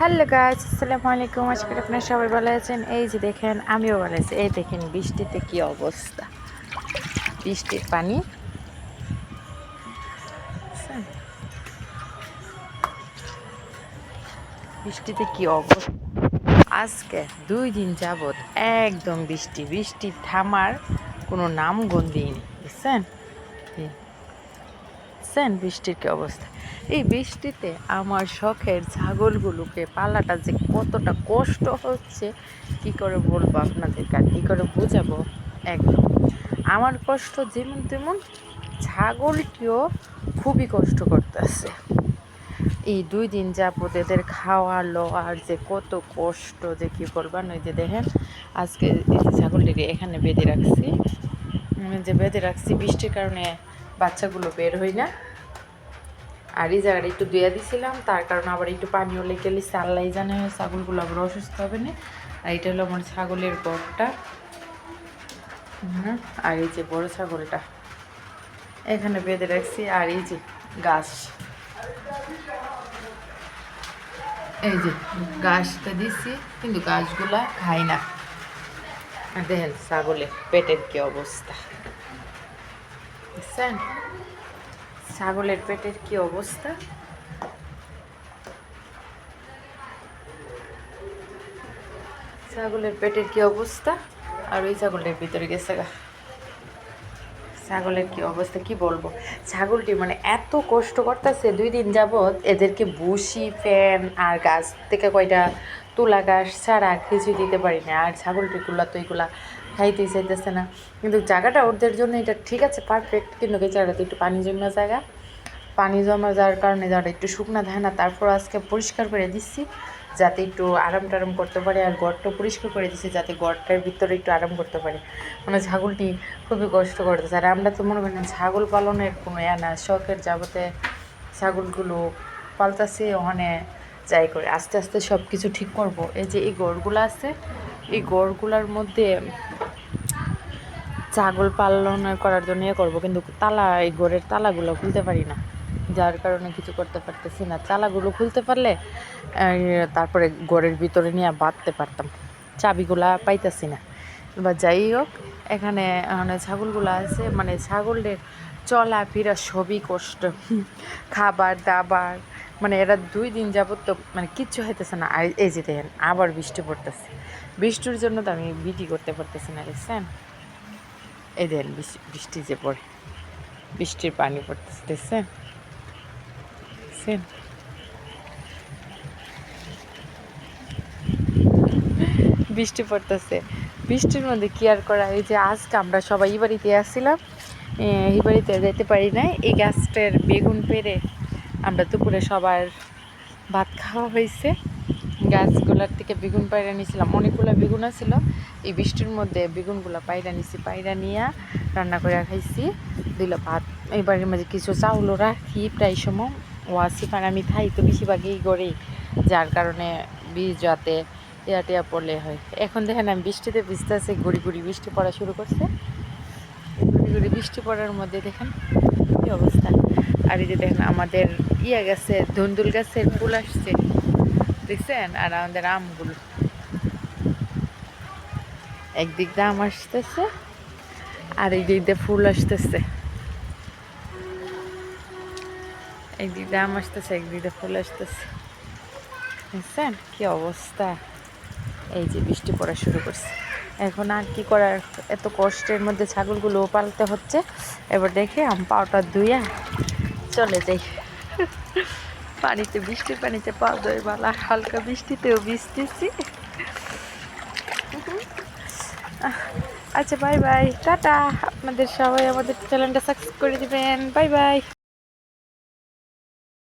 Hello guys আসসালামু আলাইকুম। আশা করি আপনারা সবাই ভালো আছেন। এই যে দেখেন, আমিও ভালো আছি। এই দেখেন, বৃষ্টিতে কি অবস্থা। বৃষ্টির পানি। বৃষ্টিতে কি অবস্থা? আজকে দুই দিন যাবত একদম বৃষ্টি। বৃষ্টি থামার কোনো নাম গন্ধি নেই, বুঝছেন? দেখছেন বৃষ্টির কি অবস্থা? এই বৃষ্টিতে আমার শখের ছাগলগুলোকে পালাটা যে কতটা কষ্ট হচ্ছে, কি করে বলব আপনাদেরকে আর কী করে বোঝাবো? একদম। আমার কষ্ট যেমন তেমন ছাগলটিও খুবই কষ্ট করতেছে। এই দুই দিন যাবত এদের খাওয়া, লওয়ার যে কত কষ্ট যে কী করবার নয় যে দেখেন, আজকে ছাগলটিকে এখানে বেঁধে রাখছি। যে বেঁধে রাখছি, বৃষ্টির কারণে বাচ্চাগুলো বের হই না। আর এই জায়গাটা একটু ধুয়ে দিছিলাম, তার কারণে আবার একটু পানিও লেগে গেলে আল্লাহ জানে ছাগলগুলো আবার অসুস্থ হবে না। আর এটা হলো আমার ছাগলের গড়টা আর এই যে বড় ছাগলটা। এখানে বেঁধে রাখছি, আর এই যে গাছ এই যে গাছটা দিছি, কিন্তু গাছগুলা খাই না। দেখেন ছাগলের পেটের কি অবস্থা। বুঝছেন ছাগলের পেটের কি অবস্থা? ছাগলের পেটের কি অবস্থা? আর ওই ছাগলের ভিতরে গেছে গা। ছাগলের কি অবস্থা কি বলব? ছাগলটি মানে এত কষ্ট করতেছে, দুই দিন যাবৎ এদেরকে বুসি ফ্যান আর গাছ থেকে কয়টা তুলা গাছ ছাড়া আর কিছু দিতে পারি না। আর ছাগলটিগুলো তো এইগুলা খাইতেই চাইতেছে না। কিন্তু জায়গাটা ওদের জন্য এটা ঠিক আছে পারফেক্ট কিন্তু জায়গাটা তো একটু পানি জমা জায়গা। পানি জমা যাওয়ার কারণে জায়গাটা একটু শুকনা থাকে না তারপর আজকে পরিষ্কার করে দিচ্ছি, যাতে একটু আরাম টারাম করতে পারে। আর গড়টা পরিষ্কার করে দিচ্ছি, যাতে গড়টার ভিতরে একটু আরাম করতে পারে। মানে ছাগলটি খুবই কষ্ট করতেছে। আর আমরা তো মনে করেন ছাগল পালনের কোনো ইয়া না, শখের যাবতে ছাগলগুলো পালতাছি, ওখানে যাই করে আস্তে আস্তে সব কিছু ঠিক করব। এই যে এই গড়গুলো আছে, এই গড়গুলোর মধ্যে ছাগল পালন করার জন্য ইয়ে করব, কিন্তু তালা, এই গড়ের তালাগুলো খুলতে পারি না। যার কারণে কিছু করতে পারতেছি না। তালাগুলো খুলতে পারলে তারপরে গড়ের ভিতরে নিয়ে বাঁধতে পারতাম। চাবিগুলা পাইতাছি না। বা যাই হোক, এখানে মানে ছাগলগুলো আছে মানে ছাগলের চলা ফিরা সবই কষ্ট। খাবার, দাবার মানে এরা দুই দিন যাবত তো মানে কিচ্ছু হইতেছে না। এই যে দেখেন, আবার বৃষ্টি পড়তেছে। বৃষ্টির জন্য তো আমি বিটি করতে পারতেছি না, দেখছেন? এই দেখেন বৃষ্টি যে পড়ে। বৃষ্টির পানি পড়তেছে, দেখছেন? বৃষ্টি পড়তেছে। বৃষ্টির মধ্যে কি আর করা? এই যে আজকে আমরা সবাই এই বাড়িতে আসছিলাম। এই বাড়িতে যেতে পারি নাই। এই গাছটার বেগুন পেরে আমরা দুপুরে সবার ভাত খাওয়া হয়েছে। গাছগুলার থেকে বেগুন পায়রা নিয়েছিলাম। অনেকগুলো বেগুন ছিল এই বৃষ্টির মধ্যে বেগুনগুলো পায়রা নিয়েছি, পায়রা নিয়ে রান্না করে খাইছি। দিল ভাত। এই বাড়ির মাঝে কিছু চাউলও রাখি, প্রায় সময় ও আসিফ আর আমি খাই তো বেশিরভাগই গড়েই যার কারণে বীজ যাতে টিয়া টিয়া পড়লে হয়। এখন দেখেন আমি বৃষ্টিতে ভিজতে আছে গুড়ি গুড়ি বৃষ্টি পড়া শুরু করছে। গুড়ি বৃষ্টি পড়ার মধ্যে দেখেন কি অবস্থা। আর এই যে দেখেন আমাদের ইয়া গাছে, ধুন্দুল গাছের ফুল আসছে, দেখছেন? আর আমাদের আমগুলো। একদিক দিয়ে আম আসতেছে, আর এই দিক দিয়ে ফুল আসতেছে। একদিক দিয়ে আম আসতেছে, একদিক দিয়ে ফুল আসতেছে। দেখছেন কি অবস্থা? এই যে বৃষ্টি পড়া শুরু করছে। এখন আর কি করার? এত কষ্টের মধ্যে ছাগলগুলো পালতে হচ্ছে। এবার দেখে আম পাওয়াটা ধুইয়া চলে যাই। পানিতে, বৃষ্টির পানিতে পা ধোয় বালা হালকা বৃষ্টিতেও ভিজতেছি। আচ্ছা বাই বাই। টাটা। আপনাদের সবাই আমাদের চ্যানেলটা সাবস্ক্রাইব করে দিবেন। Bye bye.